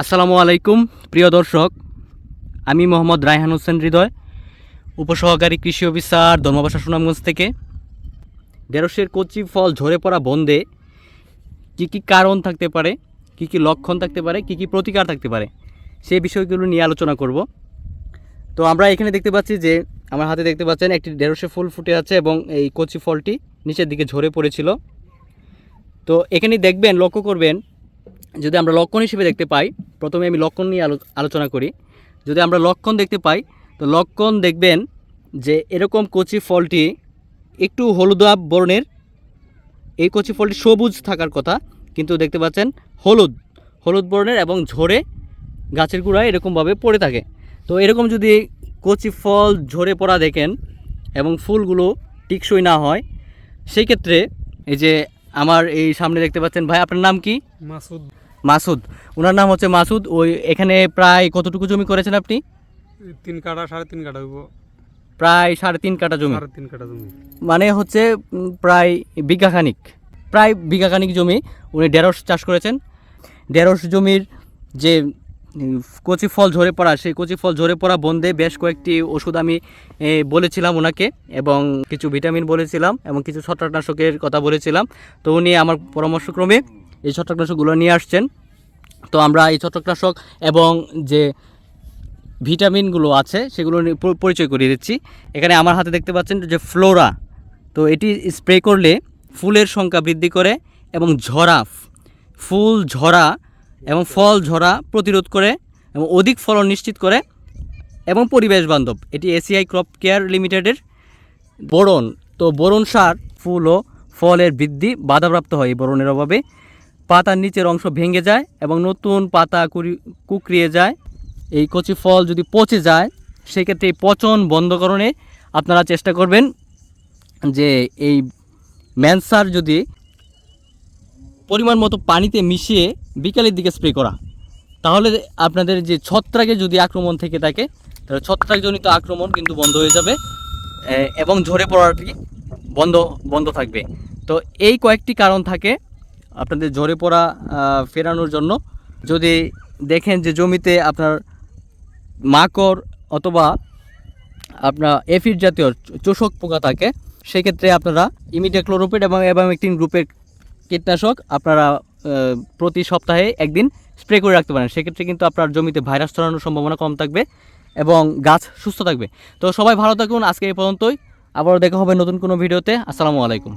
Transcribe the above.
আসসালামু আলাইকুম, প্রিয় দর্শক। আমি মোহাম্মদ রায়হান হোসেন হৃদয়, উপসহকারী কৃষি অফিসার ধর্মবাসা সুনামগঞ্জ থেকে। ঢেঁড়সের কচি ফল ঝরে পড়া বন্ধে কী কী কারণ থাকতে পারে, কী কী লক্ষণ থাকতে পারে, কী কী প্রতিকার থাকতে পারে সেই বিষয়গুলো নিয়ে আলোচনা করব। তো আমরা এখানে দেখতে পাচ্ছি যে, আমার হাতে দেখতে পাচ্ছেন একটি ঢেঁড়সের ফুল ফুটে আছে এবং এই কচি ফলটি নিচের দিকে ঝরে পড়েছিল। তো এখানে দেখবেন, লক্ষ্য করবেন যদি আমরা লক্ষণ হিসেবে দেখতে পাই, প্রথমে আমি লক্ষণ নিয়ে আলোচনা করি। যদি আমরা লক্ষণ দেখতে পাই, তো লক্ষণ দেখবেন যে এরকম কচি ফলটি একটু হলুদাব বর্ণের। এই কচি ফলটি সবুজ থাকার কথা, কিন্তু দেখতে পাচ্ছেন হলুদ হলুদ বর্ণের এবং ঝরে গাছের গোড়ায় এরকমভাবে পড়ে থাকে। তো এরকম যদি কচি ফল ঝরে পড়া দেখেন এবং ফুলগুলো টিকসই না হয় সেই ক্ষেত্রে এই যে আমার এই সামনে দেখতে পাচ্ছেন ভাই আপনার নাম কি? মাসুদ। মাসুদ। ওনার নাম হচ্ছে মাসুদ। ওই এখানে প্রায় কতটুকু জমি করেছেন আপনি? তিন কাটা সাড়ে তিন কাটা হইব। প্রায় সাড়ে তিন কাটা জমি। সাড়ে তিন কাটা জমি। মানে হচ্ছে প্রায় বিঘাখানিক প্রায় বিঘাখানিক জমি উনি ঢেঁড়স চাষ করেছেন। ঢেঁড়স জমির যে কচি ফল ঝরে পড়া, সেই কচি ফল ঝরে পড়া বন্ধে বেশ কয়েকটি ওষুধ আমি বলেছিলাম ওনাকে এবং কিছু ভিটামিন বলেছিলাম এবং কিছু ছত্রাকনাশকের কথা বলেছিলাম। তো উনি আমার পরামর্শক্রমে এই ছত্রাকনাশকগুলো নিয়ে আসছেন। তো আমরা এই ছত্রাকনাশক এবং যে ভিটামিনগুলো আছে সেগুলো পরিচয় করিয়ে দিচ্ছি। এখানে আমার হাতে দেখতে পাচ্ছেন যে ফ্লোরা, তো এটি স্প্রে করলে ফুলের সংখ্যা বৃদ্ধি করে এবং ঝরা, ফুল ঝরা এবং ফল ঝরা প্রতিরোধ করে এবং অধিক ফলন নিশ্চিত করে এবং পরিবেশ বান্ধব। এটি এসিআই ক্রপ কেয়ার লিমিটেডের বরণ তো বরণ সার, ফুল ও ফলের বৃদ্ধি বাধাপ্রাপ্ত হয় এই বোরনের অভাবে। পাতার নিচের অংশ ভেঙে যায় এবং নতুন পাতা কুড়ি- কুকড়িয়ে যায়। এই কচি ফল যদি পচে যায়, সেক্ষেত্রে এই পচন বন্ধকরণে আপনারা চেষ্টা করবেন যে এই ম্যানসার যদি পরিমাণ মতো পানিতে মিশিয়ে বিকালের দিকে স্প্রে করা। তাহলে আপনাদের যে ছত্রাকে যদি আক্রমণ থেকে থাকে, তাহলে ছত্রাকজনিত আক্রমণ কিন্তু বন্ধ হয়ে যাবে এবং ঝরে পড়াটি বন্ধ বন্ধ থাকবে। তো এই কয়েকটি কারণ থাকে আপনাদের ঝরে পড়া ফেরানোর জন্য। যদি দেখেন যে জমিতে আপনার মাকড় অথবা আপনার এফিড জাতীয় চোষক পোকা থাকে, সেক্ষেত্রে আপনারা ইমিডাক্লোরোপেড এবং এবং একটি গ্রুপের কীটনাশক আপনারা প্রতি সপ্তাহে একদিন স্প্রে করে রাখতে পারেন। সেক্ষেত্রে কিন্তু আপনার জমিতে ভাইরাস ছড়ানোর সম্ভাবনা কম থাকবে এবং গাছ সুস্থ থাকবে। তো সবাই ভালো থাকুন। আজকে এই পর্যন্তই। আবারও দেখা হবে নতুন কোনো ভিডিওতে। আসসালামু আলাইকুম।